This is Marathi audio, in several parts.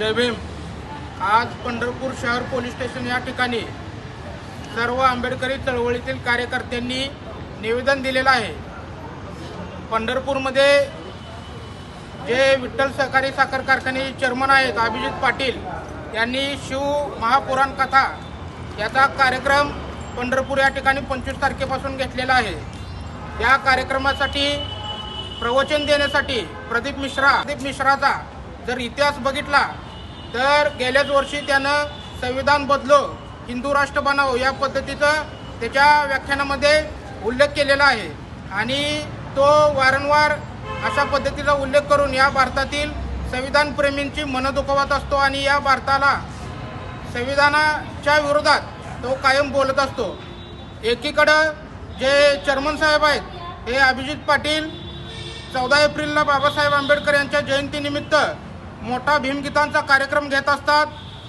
जय भीम. आज पंढरपूर शहर पोलीस स्टेशन या ठिकाणी सर्व आंबेडकरी चळवळीतील कार्यकर्त्यांनी निवेदन दिलेलं आहे. पंढरपूरमध्ये जे विठ्ठल सहकारी साखर कारखाने चेअरमन आहेत अभिजित पाटील यांनी शिव महापुराण कथा याचा कार्यक्रम पंढरपूर या ठिकाणी पंचवीस तारखेपासून घेतलेला आहे. या कार्यक्रमासाठी प्रवचन देण्यासाठी प्रदीप मिश्रा प्रदीप मिश्राचा जर इतिहास बघितला तर गेल्याच वर्षी त्यानं संविधान बदलो हिंदू राष्ट्र बनावो या पद्धतीचं त्याच्या व्याख्यानामध्ये उल्लेख केलेला आहे. आणि तो वारंवार अशा पद्धतीचा उल्लेख करून या भारतातील संविधानप्रेमींची मनं दुखवत असतो आणि या भारताला संविधानाच्या विरोधात तो कायम बोलत असतो. एकीकडं जे चर्मन साहेब आहेत हे अभिजित पाटील चौदा एप्रिलला बाबासाहेब आंबेडकर यांच्या जयंतीनिमित्त मोठा भीमगीतांचा कार्यक्रम घेत असतात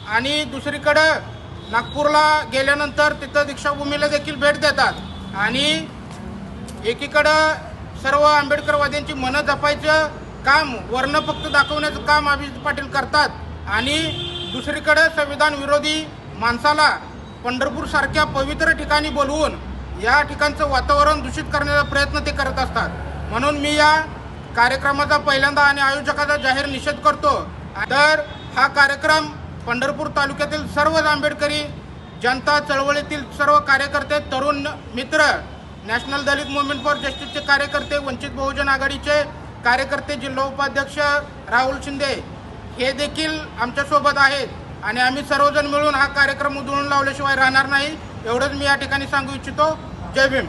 आणि दुसरीकडं नागपूरला गेल्यानंतर तिथं दीक्षाभूमीला देखील भेट देतात. आणि एकीकडं सर्व आंबेडकरवाद्यांची मनं जपायचं काम वर्ण फक्त दाखवण्याचं काम अभिजित पाटील करतात. आणि दुसरीकडे संविधान विरोधी माणसाला पंढरपूरसारख्या पवित्र ठिकाणी बोलवून या ठिकाणचं वातावरण दूषित करण्याचा प्रयत्न ते करत असतात. म्हणून मी या कार्यक्रमाचा पहिल्यांदा आणि आयोजकाचा जाहीर निषेध करतो. तर हा कार्यक्रम पंढरपूर तालुक्यातील सर्वच आंबेडकरी जनता चळवळीतील सर्व कार्यकर्ते तरुण मित्र नॅशनल दलित मुवमेंट फॉर जस्टिसचे कार्यकर्ते वंचित बहुजन आघाडीचे कार्यकर्ते जिल्हा उपाध्यक्ष राहुल शिंदे हे देखील आमच्यासोबत आहेत. आणि आम्ही सर्वजण मिळून हा कार्यक्रम उधळून लावल्याशिवाय राहणार नाही. एवढंच मी या ठिकाणी सांगू इच्छितो. जय भीम.